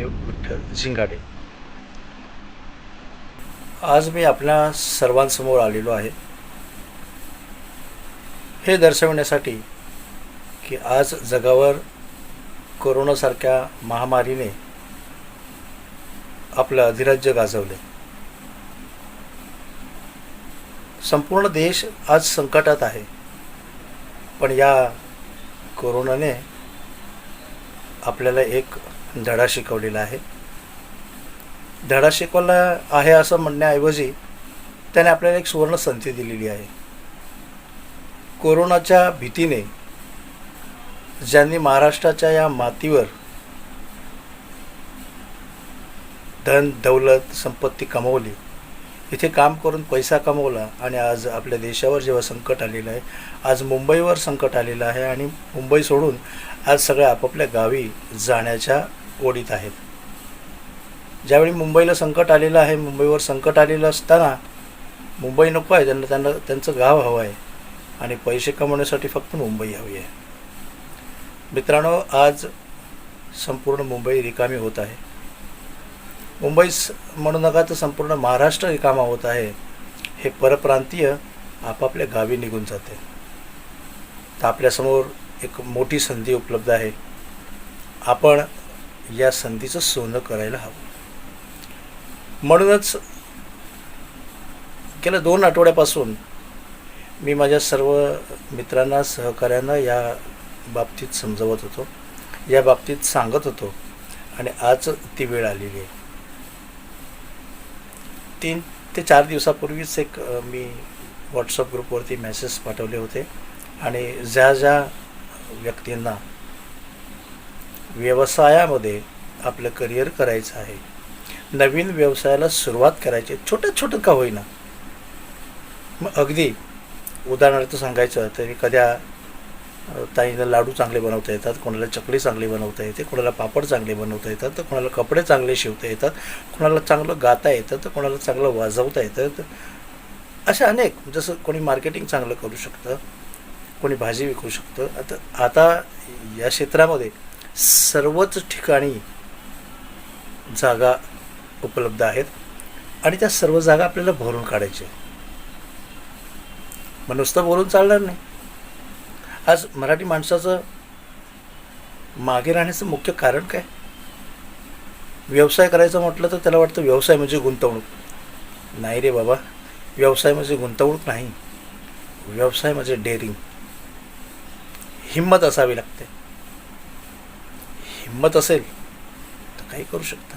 नामदेव विठ्ठल झिंगाडे आज मी आपल्या सर्वांसमोर आलेलो आहे. हे दर्शवण्यासाठी की आज जगावर कोरोनासारख्या महामारीने आपलं अधिराज्य गाजवले. संपूर्ण देश आज संकटात आहे. पण या कोरोनाने आपल्याला एक धडा शिकवलेला आहे. धडा शिकवला आहे असं म्हणण्याऐवजी त्याने आपल्याला एक सुवर्ण संधी दिलेली आहे. कोरोनाच्या भीतीने ज्यांनी महाराष्ट्राच्या या मातीवर धन दौलत संपत्ती कमवली इथे काम करून पैसा कमवला आणि आज आपल्या देशावर जेव्हा संकट आलेलं आहे आज मुंबईवर संकट आलेलं आहे आणि मुंबई सोडून आज सगळ्या आपापल्या गावी जाण्याच्या ओढीत आहेत. ज्यावेळी मुंबईला संकट आलेलं आहे मुंबईवर संकट आलेलं असताना मुंबई नको आहे त्यांना त्यांना त्यांचं गाव हवं आहे आणि पैसे कमवण्यासाठी फक्त मुंबई हवी आहे. मित्रांनो आज संपूर्ण मुंबई रिकामी होत आहे. मुंबईस म्हणू नका तर संपूर्ण महाराष्ट्र रिकामा होत आहे. हे परप्रांतीय आपापल्या गावी निघून जाते. तर आपल्यासमोर एक मोठी संधी उपलब्ध आहे. आपण या संधीचं सोनं करायला हवं. म्हणूनच गेल्या दोन आठवड्यापासून मी माझ्या सर्व मित्रांना सहकाऱ्यांना या बाबतीत समजवत होतो. या बाबतीत सांगत होतो. आणि आज ती वेळ आलेली आहे. तीन ते चार दिवसापूर्वीच एक मी व्हॉट्सअप ग्रुपवरती मेसेज पाठवले होते. आणि ज्या ज्या व्यक्तींना व्यवसायामध्ये आपलं करिअर करायचं आहे. नवीन व्यवसायाला सुरुवात करायची. छोटं छोटं का होईना. मग अगदी उदाहरणार्थ सांगायचं तर एखाद्या अ, ताईला लाडू चांगले बनवता येतात कोणाला चकली चांगली बनवता येते कोणाला पापड चांगले बनवता येतात तर कोणाला कपडे चांगले शिवता येतात कोणाला चांगलं गाता येतं तर कोणाला चांगलं वाजवता येतं तर अशा अनेक जसं कोणी मार्केटिंग चांगलं करू शकतं कोणी भाजी विकू शकतं. आता आता या क्षेत्रामध्ये सर्वच ठिकाणी जागा उपलब्ध आहेत आणि त्या सर्व जागा आपल्याला भरून काढायच्या मग नुसतं बोलून चालणार नाही. आज मराठी माणसाचं मागे राहण्याचं मुख्य कारण काय? व्यवसाय करायचं म्हटलं तर त्याला वाटतं व्यवसाय म्हणजे गुंतवणूक. नाही रे बाबा व्यवसाय म्हणजे गुंतवणूक नाही. व्यवसाय म्हणजे डेअरिंग हिंमत असावी लागते. हिंमत असेल काही करू शकता.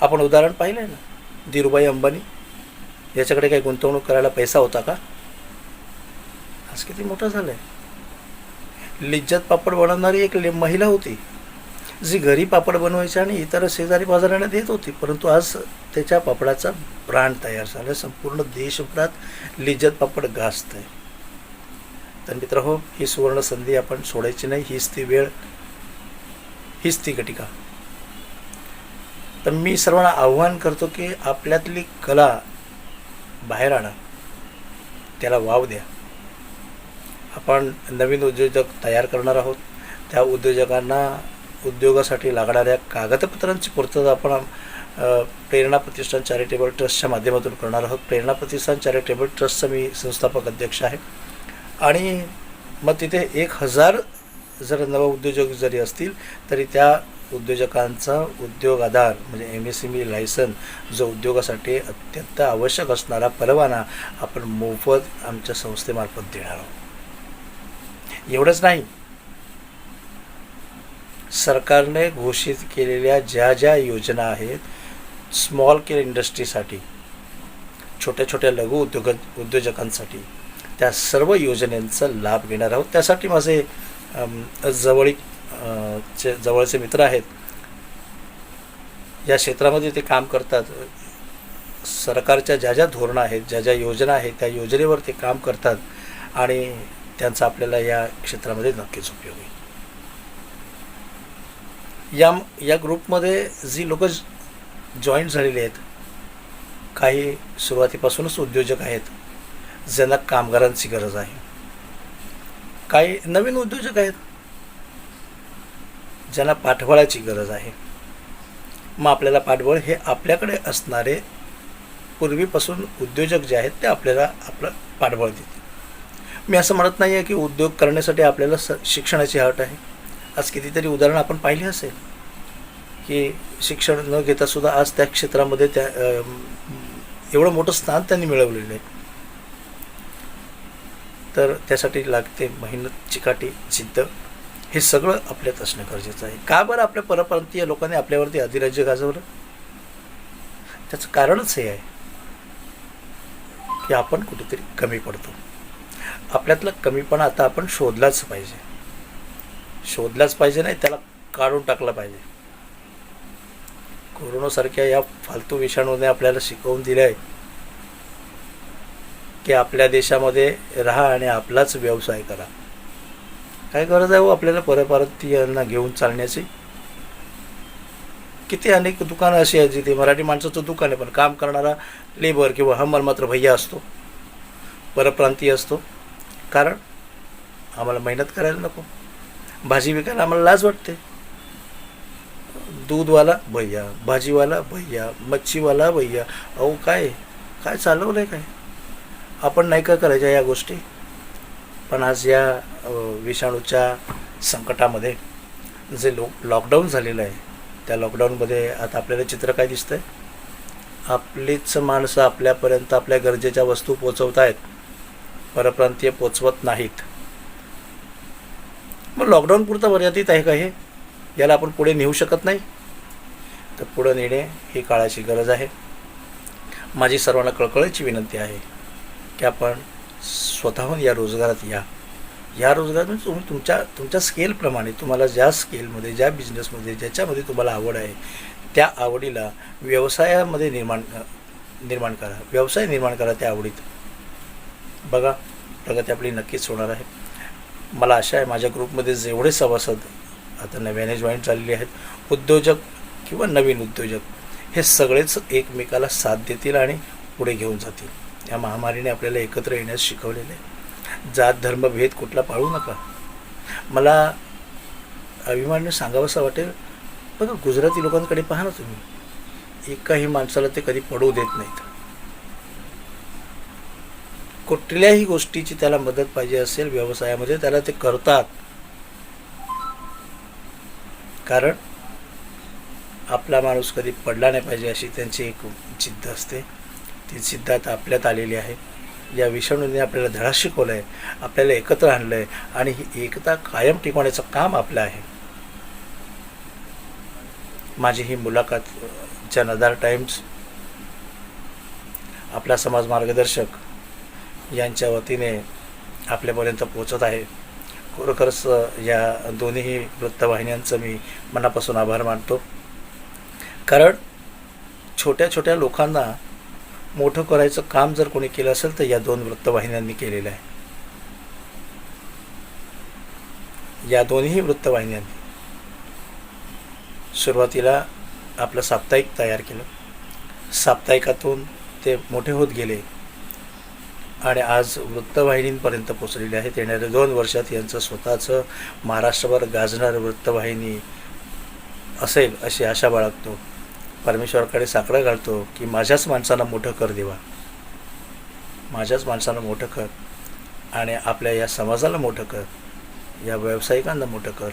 आपण उदाहरण पाहिलं आहे ना? धीरूभाई अंबानी याच्याकडे काही गुंतवणूक करायला पैसा होता का? आज किती मोठं झालं आहे लिज्जत पापड बनवणारी एक ले- महिला होती जी घरी पापड बनवायची आणि इतर शेजारी बाजारांना देत होती. परंतु आज त्याच्या पापडाचा ब्रांड तयार झाला संपूर्ण देशभरात लिज्जत पापड गाजत आहे तर मित्र हो ही सुवर्ण संधी आपण सोडायची नाही. हीच ती वेळ हीच ती घटिका. तर मी सर्वांना आव्हान करतो की आपल्यातली कला बाहेर आणा. त्याला वाव द्या. आपण नवीन उद्योजक तयार करणार आहोत. त्या उद्योजकांना उद्योगासाठी लागणाऱ्या कागदपत्रांची पूर्तता आपण प्रेरणा प्रतिष्ठान चॅरिटेबल ट्रस्टच्या माध्यमातून करणार आहोत. प्रेरणा प्रतिष्ठान चॅरिटेबल ट्रस्टचा मी संस्थापक अध्यक्ष आहे. आणि मग तिथे एक हजार जर नवउद्योजक जरी असतील तरी त्या उद्योजकांचा उद्योग आधार म्हणजे M S M E licence जो उद्योगासाठी अत्यंत आवश्यक असणारा परवाना आपण मोफत आमच्या संस्थेमार्फत देणार आहोत. एवढंच नाही. सरकारने घोषित केलेल्या ज्या ज्या योजना आहेत स्मॉल केअर इंडस्ट्रीसाठी छोट्या छोट्या लघु उद्योग उद्योजकांसाठी त्या सर्व योजनेचा लाभ घेणार आहोत. त्यासाठी माझे जवळीक चे जवळचे मित्र आहेत या क्षेत्रामध्ये ते काम करतात. सरकारच्या ज्या ज्या धोरणं आहेत ज्या ज्या योजना आहेत त्या योजनेवर ते काम करतात आणि त्यांचा आपल्याला या क्षेत्रामध्ये नक्कीच उपयोग होईल. या या ग्रुपमध्ये जी लोक जॉईन झालेली आहेत काही सुरुवातीपासूनच उद्योजक आहेत ज्यांना कामगारांची गरज आहे. काही नवीन उद्योजक आहेत ज्यांना पाठबळाची गरज आहे. मग आपल्याला पाठबळ हे आपल्याकडे असणारे पूर्वीपासून उद्योजक जे आहेत ते आपल्याला आपलं पाठबळ देतील. मी असं म्हणत नाही आहे की उद्योग करण्यासाठी आपल्याला स शिक्षणाची हट आहे. आज कितीतरी उदाहरणं आपण पाहिली असेल. की शिक्षण न घेता सुद्धा आज त्या क्षेत्रामध्ये त्या एवढं मोठं स्थान त्यांनी मिळवलेलं आहे. तर त्यासाठी लागते मेहनत चिकाटी जिद्द. हे सगळं आपल्यात असणं गरजेचं आहे. का बरं आपल्या परप्रांतीय लोकांनी आपल्यावरती अधिराज्य गाजवलं? त्याचं कारणच हे आहे की आपण कुठेतरी कमी पडतो. आपल्यातला कमीपणा आता आपण शोधलाच पाहिजे. शोधलाच पाहिजे नाही त्याला काढून टाकला पाहिजे. कोरोनासारख्या या फालतू विषाणूने आपल्याला शिकवून दिलं आहे की आपल्या देशामध्ये राहा आणि आपलाच व्यवसाय करा. काय गरज आहे हो आपल्याला परप्रांतीयांना घेऊन चालण्याची? किती अनेक दुकानं अशी आहेत जिथे मराठी माणसाचं दुकान आहे पण काम करणारा लेबर किंवा हमाल मात्र भैया असतो. परप्रांतीय असतो. कारण आम्हाला मेहनत करायला नको. भाजी विकायला आम्हाला लाज वाटते. दूधवाला भैया भाजीवाला भैया मच्छीवाला भैया. अहो काय? काय चालवलं आहे काय? आपण नाही का करायच्या या गोष्टी? पण आज या विषाणूच्या संकटामध्ये जे लो लॉकडाऊन झालेलं आहे त्या लॉकडाऊनमध्ये आता आपल्याला चित्र काय दिसतं आहे आपलीच माणसं आपल्यापर्यंत आपल्या गरजेच्या वस्तू पोचवत आहेत परप्रांतीय पोचवत नाहीत. मग लॉकडाऊन पुरतं मर्यादित आहे का हे? याला आपण पुढे नेऊ शकत नाही? तर पुढं नेणे ही काळाची गरज आहे. माझी सर्वांना कळकळीची विनंती आहे की आपण स्वतःहून या रोजगारात या. या रोजगारात म्हणजे तुम्ही तुमच्या तुमच्या स्केलप्रमाणे तुम्हाला ज्या स्केलमध्ये ज्या बिझनेसमध्ये ज्याच्यामध्ये तुम्हाला आवड आहे त्या आवडीला व्यवसायामध्ये निर्माण निर्माण करा. व्यवसाय निर्माण करा त्या आवडीत. बघा प्रगती आपली नक्कीच होणार आहे. मला आशा आहे माझ्या ग्रुपमध्ये जेवढे सभासद आता नव्याने जॉईन झालेले आहेत उद्योजक किंवा नवीन उद्योजक हे सगळेच एकमेकाला साथ देतील आणि पुढे घेऊन जातील. या महामारीने आपल्याला एकत्र येण्यास शिकवलेलं आहे. जात धर्म भेद कुठला पाळू नका. मला अभिमानाने सांगावंसं वाटेल बघा गुजराती लोकांकडे पहा ना तुम्ही. एकाही माणसाला ते कधी पडू देत नाहीत. कुठल्याही गोष्टीची त्याला मदत पाहिजे असेल व्यवसायामध्ये त्याला ते करतात. कारण आपला माणूस कधी पडला नाही पाहिजे अशी त्यांची एक जिद्द असते. ती सिद्धांत आपल्यात आलेली आहे. या विषाणूने आपल्याला धडा शिकवला आहे आपल्याला एकत्र आणलं आहे आणि ही एकता कायम टिकवण्याचं काम आपलं आहे. माझी ही मुलाखत जनदार टाइम्स आपला समाज मार्गदर्शक यांच्या वतीने आपल्यापर्यंत पोचत आहे. खरोखरच या दोन्ही वृत्तवाहिन्यांचं मी मनापासून आभार मानतो. कारण छोट्या छोट्या लोकांना मोठं करायचं काम जर कोणी केलं असेल तर या दोन वृत्तवाहिन्यांनी केलेलं आहे. या दोन्ही वृत्तवाहिन्यांनी. सुरुवातीला आपलं साप्ताहिक तयार केलं. साप्ताहिकातून ते मोठे होत गेले. आणि आज वृत्तवाहिनींपर्यंत पोचलेले आहेत. येणाऱ्या दोन वर्षात यांचं स्वतःचं महाराष्ट्रभर गाजणारं वृत्तवाहिनी असेल अशी आशा बाळगतो. परमेश्वराकडे साकडं घालतो की माझ्याच माणसांना मोठं कर देवा. माझ्याच माणसांना मोठं कर आणि आपल्या या समाजाला मोठं कर या व्यावसायिकांना मोठं कर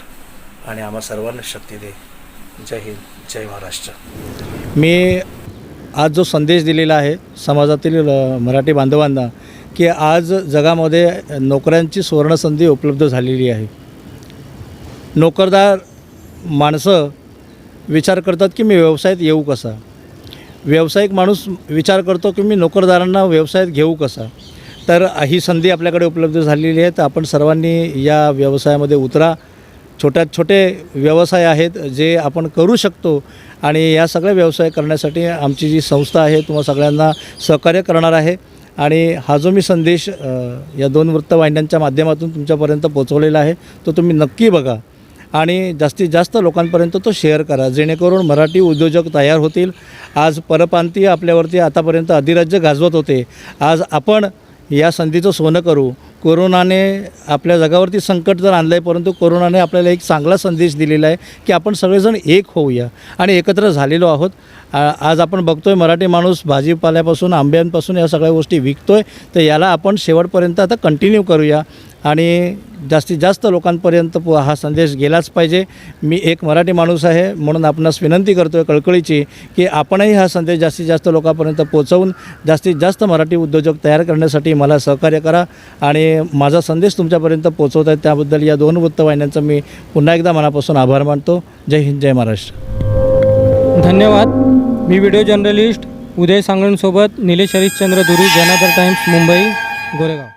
आणि आम्हा सर्वांना शक्ती दे. जय हिंद जय महाराष्ट्र. मी आज जो संदेश दिलेला आहे समाजातील मराठी बांधवांना की आज जगामध्ये नोकऱ्यांची सुवर्णसंधी उपलब्ध झालेली आहे. नोकरदार माणसं विचार करतात की मी व्यवसायात येऊ कसा? व्यावसायिक माणूस विचार करतो की मी नोकरदारांना व्यवसायात घेऊ कसा? तर ही संधी आपल्याकडे उपलब्ध झालेली आहे तर आपण सर्वांनी या व्यवसायामध्ये उतरा. छोट्यात छोटे व्यवसाय आहेत जे आपण करू शकतो आणि या सगळ्या व्यवसाय करण्यासाठी आमची जी संस्था आहे तुम्हाला सगळ्यांना सहकार्य करणार आहे. आणि हा जो मी संदेश या दोन वृत्तवाहिन्यांच्या माध्यमातून तुमच्यापर्यंत पोचवलेला आहे तो तुम्ही नक्की बघा. आणि जास्तीत जास्त लोकांपर्यंत तो शेअर करा. जेणेकरून मराठी उद्योजक तयार होतील. आज परप्रांतीय आपल्यावरती आतापर्यंत अधिराज्य गाजवत होते. आज आपण या संधीचं सोनं करू. कोरोनाने आपल्या जगावरती संकट जर आणलं आहे परंतु कोरोनाने आपल्याला एक चांगला संदेश दिलेला आहे की आपण सगळेजण एक होऊया आणि एकत्र झालेलो आहोत. आज आपण बघतो आहे मराठी माणूस भाजीपाल्यापासून आंब्यांपासून या सगळ्या गोष्टी विकतो आहे तर याला आपण शेवटपर्यंत आता कंटिन्यू करूया. आणि जास्तीत जास्त लोकांपर्यंत प- हा संदेश गेलाच पाहिजे. मी एक मराठी माणूस आहे म्हणून आपणास विनंती करतो आहे कळकळीची की आपणही हा संदेश जास्तीत जास्त लोकांपर्यंत पोहोचवून जास्तीत जास्त मराठी उद्योजक तयार करण्यासाठी मला सहकार्य करा आणि माझा संदेश तुमच्यापर्यंत पोहोचवत आहे. त्याबद्दल या दोन वृत्तवाहिन्यांचा मी पुन्हा एकदा मनापासून आभार मानतो. जय हिंद जय महाराष्ट्र. धन्यवाद. मी व्हिडिओ जर्नलिस्ट उदय सांगणसोबत निलेश हरिश्चंद्र धुरी जनादर टाइम्स मुंबई गोरेगाव.